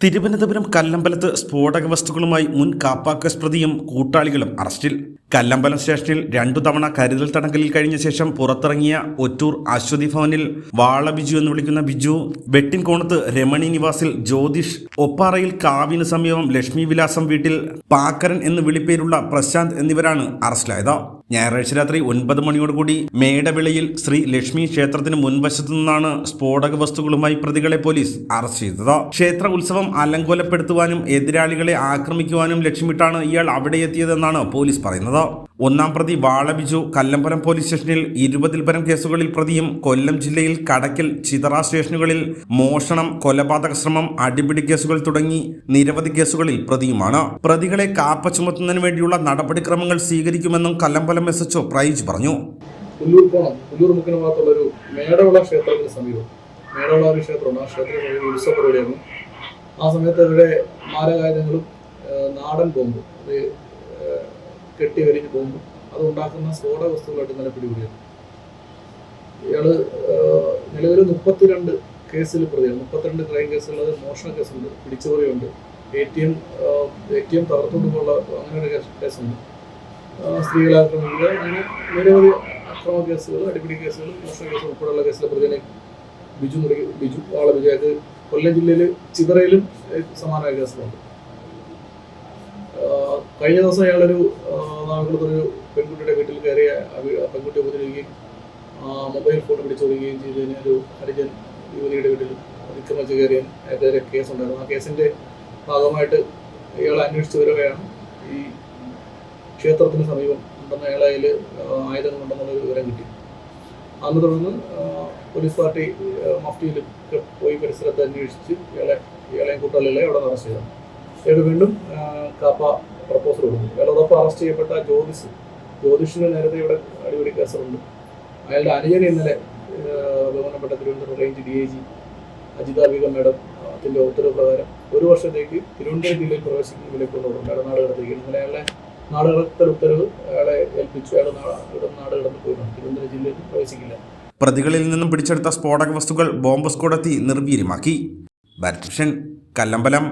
തിരുവനന്തപുരം കല്ലമ്പലത്ത് സ്ഫോടക വസ്തുക്കളുമായി മുൻ കാപ്പാക്കസ് പ്രതിയും കൂട്ടാളികളും അറസ്റ്റിൽ. കല്ലമ്പലം സ്റ്റേഷനിൽ രണ്ടു തവണ കരുതൽ തടങ്കലിൽ കഴിഞ്ഞ ശേഷം പുറത്തിറങ്ങിയ ഒറ്റൂർ അശ്വതി ഭവനിൽ വാള ബിജു എന്ന് വിളിക്കുന്ന ബിജു വെട്ടിൻകോണത്ത് രമണി നിവാസിൽ ജ്യോതിഷ് ഒപ്പാറയിൽ കാവിന് സമീപം ലക്ഷ്മി വിലാസം വീട്ടിൽ പാക്കരൻ എന്ന് വിളിപ്പേരുള്ള പ്രശാന്ത് എന്നിവരാണ് അറസ്റ്റിലായത്. ഞായറാഴ്ച രാത്രി ഒൻപത് മണിയോടുകൂടി മേടവിളയിൽ ശ്രീ ലക്ഷ്മി ക്ഷേത്രത്തിന് മുൻവശത്തു നിന്നാണ് സ്ഫോടക വസ്തുക്കളുമായി പ്രതികളെ പോലീസ് അറസ്റ്റ് ചെയ്തത്. ക്ഷേത്ര ഉത്സവം അലങ്കോലപ്പെടുത്തുവാനും എതിരാളികളെ ആക്രമിക്കുവാനും ലക്ഷ്യമിട്ടാണ് ഇയാൾ അവിടെ എത്തിയതെന്നാണ് പോലീസ് പറയുന്നത്. ഒന്നാം പ്രതി വാളബിജു കല്ലമ്പലം പോലീസ് സ്റ്റേഷനിൽ ഇരുപതിൽ പരം കേസുകളിൽ പ്രതിയും കൊല്ലം ജില്ലയിൽ കടക്കൽ ചിതറ സ്റ്റേഷനുകളിൽ മോഷണം കൊലപാതക ശ്രമം അടിപിടി കേസുകൾ തുടങ്ങി നിരവധി കേസുകളിൽ പ്രതിയുമാണ്. പ്രതികളെ കാപ്പ ചുമത്തുന്നതിന് വേണ്ടിയുള്ള നടപടിക്രമങ്ങൾ സ്വീകരിക്കുമെന്നും കല്ലമ്പലം എസ് എച്ച്ഒ പ്രൈജ് പറഞ്ഞു. സമീപം. ആ ആ സമയത്ത് ഇവിടെ മാരകായുധങ്ങളും നാടൻ ബോംബ് അത് കെട്ടി വരിഞ്ഞ് പോകുമ്പോൾ അത് ഉണ്ടാക്കുന്ന സ്ഫോട വസ്തുക്കളായിട്ട് ഇന്നലെ പിടികൂടിയിരുന്നു ഇയാൾ നിലവിൽ മുപ്പത്തിരണ്ട് കേസിൽ പ്രതിയാണ്. മുപ്പത്തിരണ്ട് ക്രൈം കേസുള്ളത് മോഷണ കേസുണ്ട് പിടിച്ചുപറിയുണ്ട്. A T M A T M തകർത്തുകൊണ്ട് അങ്ങനെ ഒരു കേസ്- കേസുണ്ട്. സ്ത്രീകളെ ആക്രമിക്കുക അങ്ങനെ നിരവധി അക്രമ കേസുകൾ അടിപിടി കേസുകൾ മോഷണ കേസുകൾ ഉൾപ്പെടെയുള്ള കേസിലെ പ്രതിനെ ബിജു മുറി ബിജു ബിജു. അത് കൊല്ലം ജില്ലയിൽ ചിതറയിലും സമാനമായ കേസുകളുണ്ട്. കഴിഞ്ഞ ദിവസം അയാളൊരു നാഗകുളത്തൊരു പെൺകുട്ടിയുടെ വീട്ടിൽ കയറിയ പെൺകുട്ടി ഉപദ്രവിക്കുകയും മൊബൈൽ ഫോൺ പിടിച്ചോടുകയും കഴിഞ്ഞാൽ ഒരു ഹരിജൻ യുവതിയുടെ വീട്ടിൽ അതിക്രമിച്ച് കയറിയ അയാൾക്കെതിരെ കേസുണ്ടായിരുന്നു ആ കേസിന്റെ ഭാഗമായിട്ട് ഇയാൾ അന്വേഷിച്ചു വരവെയാണ് ഈ ക്ഷേത്രത്തിന് സമീപം ഉണ്ടെന്ന അയാളെ അതിൽ ആയുധങ്ങളുണ്ടെന്നുള്ള ഒരു വിവരം കിട്ടി. അന്ന് തുടർന്ന് പോലീസ് പാർട്ടി മഫ്റ്റിയിൽ പോയി പരിസരത്ത് അന്വേഷിച്ച് ഇയാളെ ഇയാളെയും കൂട്ടാളികളെ അവിടെ അറസ്റ്റ് ചെയ്തു. ഇയാൾ വീണ്ടും കാപ്പ പ്രപ്പോസൽ കൊടുത്തു. ഇയാളോടൊപ്പം അറസ്റ്റ് ചെയ്യപ്പെട്ട ജ്യോതിഷ് ജ്യോതിഷിന് നേരത്തെ ഇവിടെ അടിപൊളി കേസുണ്ട് അയാളുടെ അനുജനെ ഇന്നലെ ബഹുമാനപ്പെട്ട Thiruvananthapuram range D I G Ajitha Begum madam അതിന്റെ ഉത്തരവ് പ്രകാരം ഒരു വർഷത്തേക്ക് തിരുവനന്തപുരം ജില്ലയിൽ പ്രവേശിക്കുന്ന വിലക്കൊണ്ടുണ്ട് അയാളെ നാട് കടത്തേക്ക് ഇന്നലെ അയാളെ നാട് ഉത്തരവ് അയാളെ ഏൽപ്പിച്ചു. അയാൾ നാട് കടന്നു പോയിട്ടുണ്ട് തിരുവനന്തപുരം ജില്ലയിൽ പ്രവേശിക്കില്ല. പ്രതികളിൽ നിന്നും പിടിച്ചെടുത്ത സ്ഫോടക വസ്തുക്കൾ ബോംബ് സ്ക്വാഡെത്തി നിർവീര്യമാക്കി. ബാലകൃഷ്ണൻ കല്ലമ്പലം.